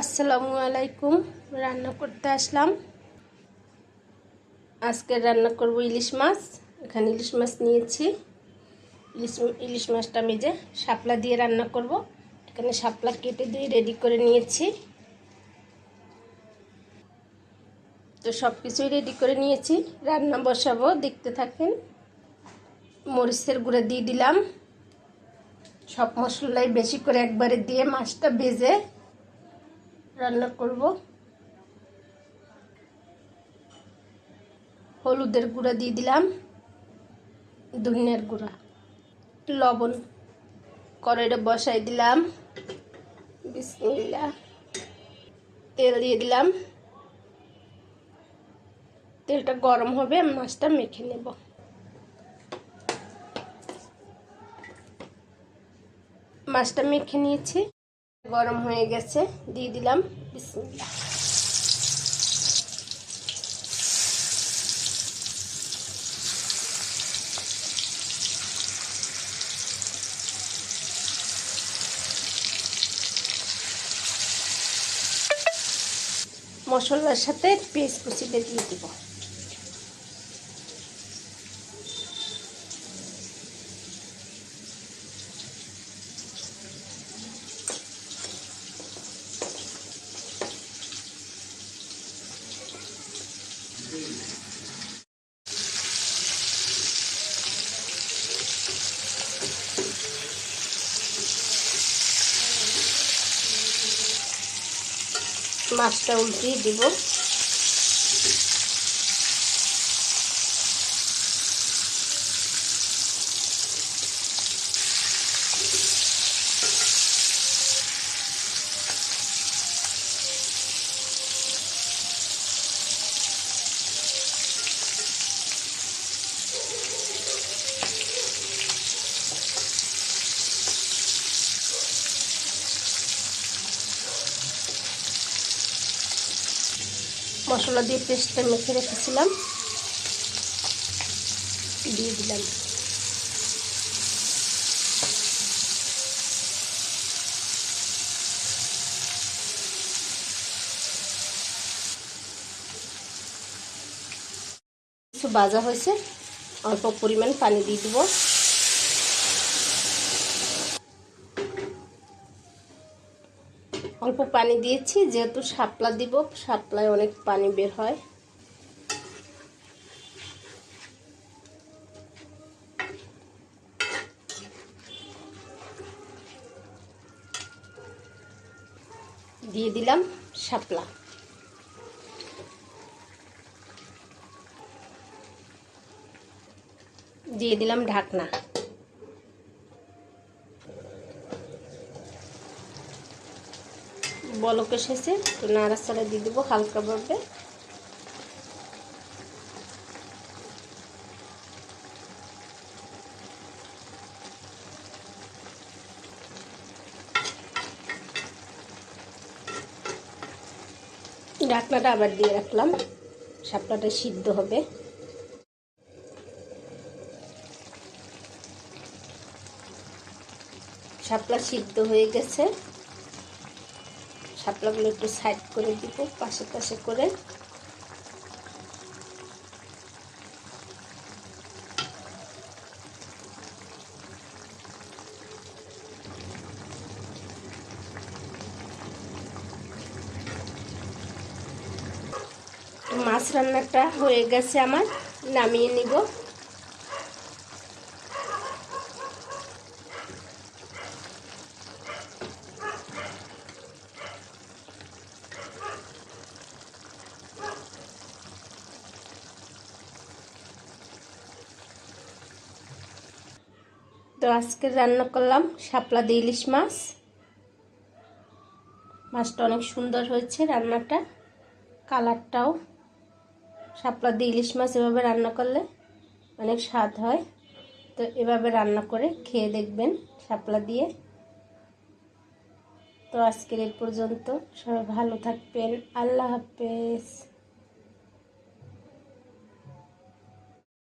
আসসালামু আলাইকুম রান্না করতে আসলাম। আজকে রান্না করব ইলিশ মাছ। এখানে ইলিশ মাছ নিয়েছি। ইলিশ ইলিশ মাছটা যে শাপলা দিয়ে রান্না করব, এখানে শাপলা কেটে দিয়ে রেডি করে নিয়েছি। তো সব কিছুই রেডি করে নিয়েছি। রান্না বসাবো, দেখতে থাকেন। মরিচের গুঁড়া দিয়ে দিলাম। সব মশলাই বেশি করে একবারে দিয়ে মাছটা ভেজে রান্না করব। হলুদের গুঁড়া দিয়ে দিলাম, ধনিয়ার গুঁড়া লবণ কড়াইটা বসাই দিলাম বিসমিল্লা তেল দিয়ে দিলাম। তেলটা গরম হবে মাছটা মেখে নেব। মাছটা মেখে নিয়েছি। গরম হয়ে গেছে দিয়ে দিলাম বিসমিল্লা মশলার সাথে পেস্ট কুচিটা দিয়ে দিব। মাছটা উল্টিয়ে দিব। মশলা দিয়ে পেস্টটা মেখে রেখেছিলাম। দিয়ে দিলাম। কিছু ভাজা হয়েছে, অল্প পরিমাণ পানি দিয়ে দিব। অল্প পানি দিয়েছি, যেহেতু শাপলা দিব, শাপলায় অনেক পানি বের হয়। দিয়ে দিলাম শাপলা। দিয়ে দিলাম ঢাকনা। বলক এসেছে, তো নাড়াচাড়া দিয়ে দেবো হালকাভাবে ঢাকনাটা আবার দিয়ে রাখলাম শাপলাটা সিদ্ধ হবে। শাপলা সিদ্ধ হয়ে গেছে। শাপলাগুলো একটু সাইড করে দিব, পাশে পাশে করে। মাছ রান্নাটা হয়ে গেছে আমার, নামিয়ে নিব। তো আজকে রান্না করলাম শাপলা দিয়ে ইলিশ মাছ। মাছটা অনেক সুন্দর হয়েছে রান্নাটা। কালারটাও। শাপলা দিয়ে ইলিশ মাছ এভাবে রান্না করলে অনেক স্বাদ হয়। তো এভাবে রান্না করে খেয়ে দেখবেন শাপলা দিয়ে। তো আজকের এই পর্যন্ত। সবাই ভালো থাকবেন। আল্লাহ হাফেজ।